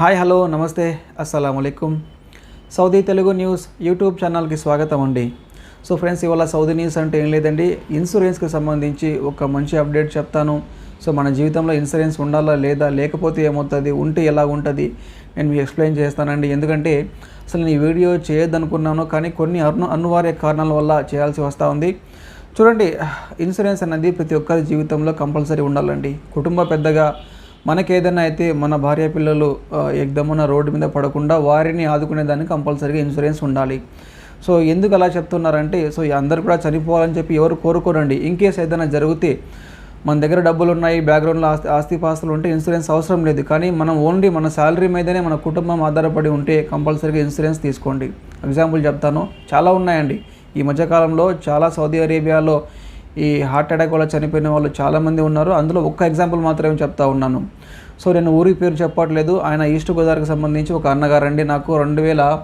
Hi hello నమస్తే అస్సలం Saudi Telugu news YouTube ఛానల్కి స్వాగతం అండి. సో ఫ్రెండ్స్ ఇవాళ సౌదీ న్యూస్ అంటే ఏం లేదండి. ఇన్సూరెన్స్కి సంబంధించి ఒక మంచి అప్డేట్ చెప్తాను. సో మన జీవితంలో ఇన్సూరెన్స్ ఉండాలా లేదా లేకపోతే ఏమవుతుంది ఉంటే ఎలా ఉంటుంది నేను మీకు ఎక్స్ప్లెయిన్ చేస్తానండి. ఎందుకంటే అసలు నేను ఈ వీడియో చేయొద్దనుకున్నాను కానీ కొన్ని అను అనివార్య కారణాల వల్ల చేయాల్సి వస్తూ ఉంది. చూడండి ఇన్సూరెన్స్ అనేది ప్రతి ఒక్కరి జీవితంలో కంపల్సరీ ఉండాలండి. కుటుంబ పెద్దగా మనకేదైనా అయితే మన భార్య పిల్లలు ఆ, ఎగ్దమున రోడ్డు మీద పడకుండా వారిని ఆదుకునేదానికి కంపల్సరీగా ఇన్సూరెన్స్ ఉండాలి. సో ఎందుకు అలా చెప్తున్నారంటే సో అందరు కూడా చనిపోవాలని చెప్పి ఎవరు కోరుకోరండి. ఇన్ కేస్ ఏదైనా జరిగితే మన దగ్గర డబ్బులు ఉన్నాయి బ్యాక్గ్రౌండ్లో ఆస్తి ఆస్తిపాస్తులు ఉంటే ఇన్సూరెన్స్ అవసరం లేదు. కానీ మనం ఓన్లీ మన శాలరీ మీదనే మన కుటుంబం ఆధారపడి ఉంటే కంపల్సరీగా ఇన్సూరెన్స్ తీసుకోండి. ఎగ్జాంపుల్ చెప్తాను. చాలా ఉన్నాయండి. ఈ మధ్యకాలంలో చాలా సౌదీ అరేబియాలో ఈ హార్ట్ అటాక్ వల్ల చనిపోయిన వాళ్ళు చాలామంది ఉన్నారు. అందులో ఒక్క ఎగ్జాంపుల్ మాత్రమే చెప్తా ఉన్నాను. సో నేను ఊరి పేరు చెప్పట్లేదు. ఆయన ఈస్ట్ గోదావరికి సంబంధించి ఒక అన్నగారండి నాకు రెండు వేల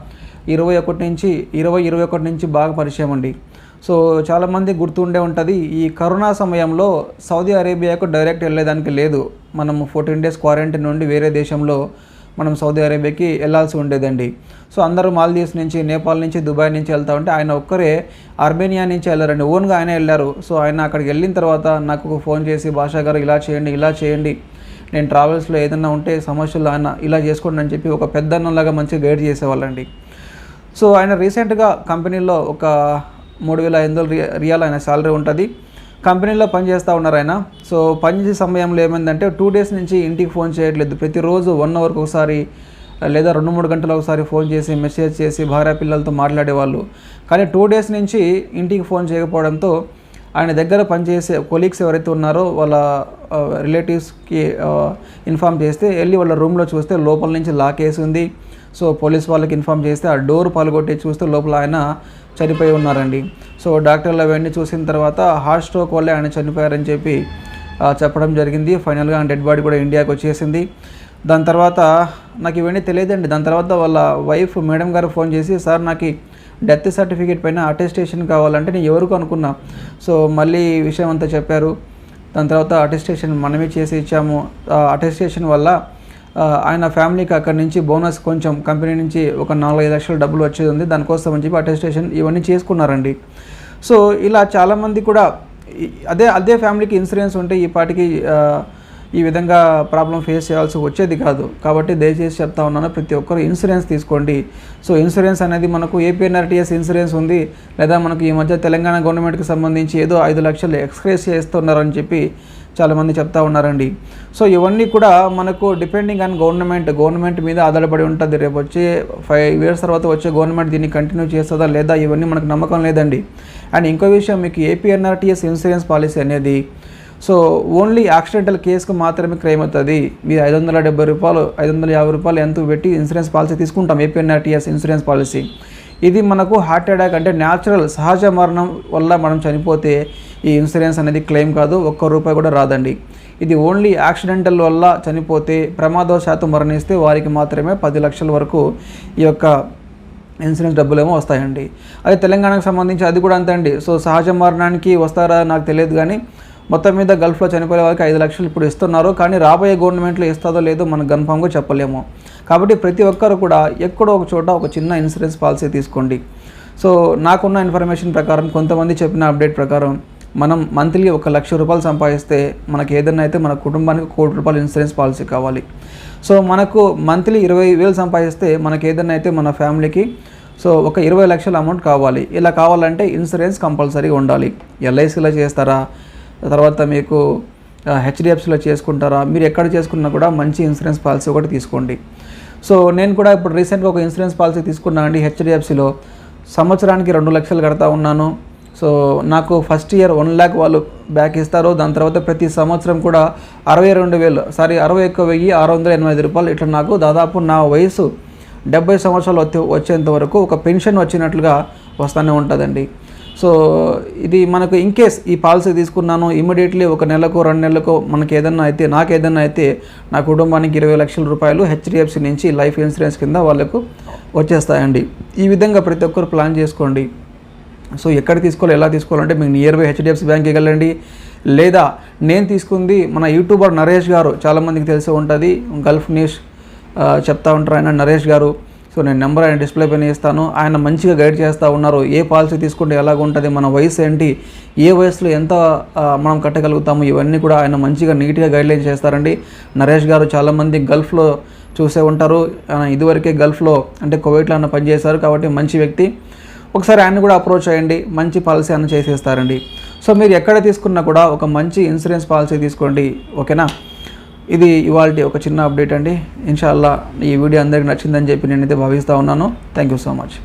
ఇరవై ఒకటి నుంచి ఇరవై ఇరవై ఒకటి నుంచి బాగా పరిచయం అండి. సో చాలామంది గుర్తుండే ఉంటుంది ఈ కరోనా సమయంలో సౌదీ అరేబియాకు డైరెక్ట్ వెళ్ళేదానికి లేదు. మనం ఫోర్టీన్ డేస్ క్వారంటైన్ నుండి వేరే దేశంలో మనం సౌదీ అరేబియాకి వెళ్ళాల్సి ఉండేదండి. సో అందరూ మాల్దీవ్స్ నుంచి నేపాల్ నుంచి దుబాయ్ నుంచి వెళ్తా ఉంటే ఆయన ఒక్కరే అర్మేనియా నుంచి వెళ్ళారండి. ఓన్గా ఆయన వెళ్ళారు. సో ఆయన అక్కడికి వెళ్ళిన తర్వాత నాకు ఒక ఫోన్ చేసి భాషా గారు ఇలా చేయండి ఇలా చేయండి. నేను ట్రావెల్స్లో ఏదైనా ఉంటే సమస్యలు ఆయన ఇలా చేసుకోండి అని చెప్పి ఒక పెద్ద అన్నంలాగా మంచిగా గైడ్ చేసేవాళ్ళండి. సో ఆయన రీసెంట్గా కంపెనీలో ఒక మూడు వేల ఐదు వందల రియాల్ ఆయన శాలరీ ఉంటుంది. కంపెనీలో పనిచేస్తూ ఉన్నారు ఆయన. సో పనిచేసే సమయంలో ఏమైందంటే టూ డేస్ నుంచి ఇంటికి ఫోన్ చేయట్లేదు. ప్రతిరోజు వన్ అవర్కి ఒకసారి లేదా రెండు మూడు గంటలు ఒకసారి ఫోన్ చేసి మెసేజ్ చేసి భార్య పిల్లలతో మాట్లాడేవాళ్ళు. కానీ టూ డేస్ నుంచి ఇంటికి ఫోన్ చేయకపోవడంతో ఆయన దగ్గర పనిచేసే కొలీగ్స్ ఎవరైతే ఉన్నారో వాళ్ళ రిలేటివ్స్కి ఇన్ఫామ్ చేస్తే వెళ్ళి వాళ్ళ రూమ్లో చూస్తే లోపల నుంచి లాక్ వేసి ఉంది. సో పోలీస్ వాళ్ళకి ఇన్ఫామ్ చేస్తే ఆ డోర్ పాల్గొట్టి చూస్తే లోపల ఆయన చనిపోయి ఉన్నారండి. సో డాక్టర్లు అవన్నీ చూసిన తర్వాత హార్ట్ స్ట్రోక్ వల్లే ఆయన చనిపోయారని చెప్పి చెప్పడం జరిగింది. ఫైనల్గా ఆయన డెడ్ బాడీ కూడా ఇండియాకి వచ్చేసింది. దాని తర్వాత నాకు ఇవన్నీ తెలియదండి. దాని తర్వాత వాళ్ళ వైఫ్ మేడం గారు ఫోన్ చేసి సార్ నాకు డెత్ సర్టిఫికేట్ పైన అటెస్టేషన్ కావాలంటే నేను ఎవరికి అనుకున్నా? సో మళ్ళీ విషయం అంతా చెప్పారు. దాని తర్వాత అటెస్టేషన్ మనమే చేసి ఇచ్చాము. ఆ అటెస్టేషన్ వల్ల ఆయన ఫ్యామిలీకి అక్కడి నుంచి బోనస్ కొంచెం కంపెనీ నుంచి ఒక నాలుగైదు లక్షల డబ్బులు వచ్చేది ఉంది. దానికోసం అని చెప్పి అటెస్టేషన్ ఇవన్నీ చేసుకున్నారండి. సో ఇలా చాలామంది కూడా అదే అదే ఫ్యామిలీకి ఇన్సూరెన్స్ ఉంటే ఈ పాటికి ఈ విధంగా ప్రాబ్లం ఫేస్ చేయాల్సి వచ్చేది కాదు. కాబట్టి దయచేసి చెప్తా ఉన్నాను ప్రతి ఒక్కరు ఇన్సూరెన్స్ తీసుకోండి. సో ఇన్సూరెన్స్ అనేది మనకు ఏపీఎన్ఆర్టీఎస్ ఇన్సూరెన్స్ ఉంది. లేదా మనకు ఈ మధ్య తెలంగాణ గవర్నమెంట్కి సంబంధించి ఏదో ఐదు లక్షలు ఎక్స్క్రేస్ చేస్తున్నారని చెప్పి చాలామంది చెప్తా ఉన్నారండి. సో ఇవన్నీ కూడా మనకు డిపెండింగ్ ఆన్ గవర్నమెంట్. గవర్నమెంట్ మీద ఆధారపడి ఉంటుంది. రేపు వచ్చే ఫైవ్ ఇయర్స్ తర్వాత వచ్చే గవర్నమెంట్ దీన్ని కంటిన్యూ చేస్తుందా లేదా ఇవన్నీ మనకు నమ్మకం లేదండి. అండ్ ఇంకో విషయం మీకు ఏపీఎన్ఆర్టీఎస్ ఇన్సూరెన్స్ పాలసీ అనేది సో ఓన్లీ యాక్సిడెంటల్ కేసుకు మాత్రమే క్లెయిమ్ అవుతుంది మీరు ఐదు వందల డెబ్బై రూపాయలు ఐదు వందల యాభై రూపాయలు ఎంత పెట్టి ఇన్సూరెన్స్ పాలసీ తీసుకుంటాం ఏపీఎన్ఆర్టీఎస్ ఇన్సూరెన్స్ పాలసీ. ఇది మనకు హార్ట్ అటాక్ అంటే న్యాచురల్ సహజ మరణం వల్ల మనం చనిపోతే ఈ ఇన్సూరెన్స్ అనేది క్లెయిమ్ కాదు ఒక్క రూపాయి కూడా రాదండి. ఇది ఓన్లీ యాక్సిడెంటల్ వల్ల చనిపోతే ప్రమాదవశాత్తు మరణిస్తే వారికి మాత్రమే పది లక్షల వరకు ఈ యొక్క ఇన్సూరెన్స్ డబ్బులు ఏమో వస్తాయండి. అదే తెలంగాణకు సంబంధించి అది కూడా అంతే అండి. సో సహజ మరణానికి వస్తారా నాకు తెలియదు కానీ మొత్తం మీద గల్ఫ్లో చనిపోయే వారికి ఐదు లక్షలు ఇప్పుడు ఇస్తున్నారు. కానీ రాబోయే గవర్నమెంట్లో ఇస్తుందో లేదో మనం కన్ఫామ్గా చెప్పలేము. కాబట్టి ప్రతి ఒక్కరు కూడా ఎక్కడో ఒక చోట ఒక చిన్న ఇన్సూరెన్స్ పాలసీ తీసుకోండి. సో నాకున్న ఇన్ఫర్మేషన్ ప్రకారం కొంతమంది చెప్పిన అప్డేట్ ప్రకారం మనం మంత్లీ ఒక లక్ష రూపాయలు సంపాదిస్తే మనకి ఏదైనా అయితే మన కుటుంబానికి కోటి రూపాయలు ఇన్సూరెన్స్ పాలసీ కావాలి. సో మనకు మంత్లీ ఇరవై వేలు సంపాదిస్తే మనకి ఏదైనా అయితే మన ఫ్యామిలీకి సో ఒక ఇరవై లక్షల అమౌంట్ కావాలి. ఇలా కావాలంటే ఇన్సూరెన్స్ కంపల్సరీగా ఉండాలి. ఎల్ఐసిలో చేస్తారా? తర్వాత మీకు హెచ్డిఎఫ్సిలో చేసుకుంటారా? మీరు ఎక్కడ చేసుకున్నా కూడా మంచి ఇన్సూరెన్స్ పాలసీ ఒకటి తీసుకోండి. సో నేను కూడా ఇప్పుడు రీసెంట్గా ఒక ఇన్సూరెన్స్ పాలసీ తీసుకున్నానండి హెచ్డిఎఫ్సిలో. సంవత్సరానికి రెండు లక్షలు కడతా ఉన్నాను. సో నాకు ఫస్ట్ ఇయర్ వన్ ల్యాక్ వాళ్ళు బ్యాక్ ఇస్తారు. దాని తర్వాత ప్రతి సంవత్సరం కూడా అరవై రెండు వేలు సారీ అరవై ఒక్క వెయ్యి ఆరు వందల ఎనభై ఐదు రూపాయలు. ఇట్లా నాకు దాదాపు నా వయసు డెబ్బై సంవత్సరాలు వచ్చే వచ్చేంత వరకు ఒక పెన్షన్ వచ్చినట్లుగా వస్తూనే ఉంటుందండి. సో ఇది మనకు ఇన్ కేస్ ఈ పాలసీ తీసుకున్నాను ఇమీడియట్లీ ఒక నెలకు రెండు నెలలకు మనకి ఏదన్నా అయితే నాకు ఏదన్నా అయితే నా కుటుంబానికి ఇరవై లక్షల రూపాయలు హెచ్డిఎఫ్సి నుంచి లైఫ్ ఇన్సూరెన్స్ కింద వాళ్ళకు వచ్చేస్తాయండి. ఈ విధంగా ప్రతి ఒక్కరు ప్లాన్ చేసుకోండి. సో ఎక్కడ తీసుకోవాలి ఎలా తీసుకోవాలంటే మీకు నియర్ బై హెచ్డిఎఫ్సి బ్యాంక్కి వెళ్ళండి. లేదా నేను తీసుకుంది మన యూట్యూబర్ నరేష్ గారు చాలామందికి తెలిసి ఉంటుంది. గల్ఫ్ న్యూస్ చెప్తా ఉంటారు ఆయన నరేష్ గారు. సో నేను నెంబర్ ఆయన డిస్ప్లే పైన ఇస్తాను ఆయన మంచిగా గైడ్ చేస్తూ ఉన్నారు. ఏ పాలసీ తీసుకుంటే ఎలాగ ఉంటుంది మన వయసు ఏంటి ఏ వయసులో ఎంత మనం కట్టగలుగుతాము ఇవన్నీ కూడా ఆయన మంచిగా నీట్గా గైడ్లైన్ చేస్తారండి. నరేష్ గారు చాలామంది గల్ఫ్లో చూసే ఉంటారు. ఆయన ఇదివరకే గల్ఫ్లో అంటే కువైట్లో అన్న పనిచేశారు కాబట్టి మంచి వ్యక్తి. ఒకసారి ఆయన కూడా అప్రోచ్ అయ్యండి మంచి పాలసీ అన్న చేసేస్తారండి. సో మీరు ఎక్కడ తీసుకున్నా కూడా ఒక మంచి ఇన్సూరెన్స్ పాలసీ తీసుకోండి. ఓకేనా? ఇది ఇవాళ ఒక చిన్న అప్డేట్ అండి. ఇన్షాల్లా ఈ వీడియో అందరికీ నచ్చిందని చెప్పి నేనైతే భావిస్తూ ఉన్నాను. Thank you so much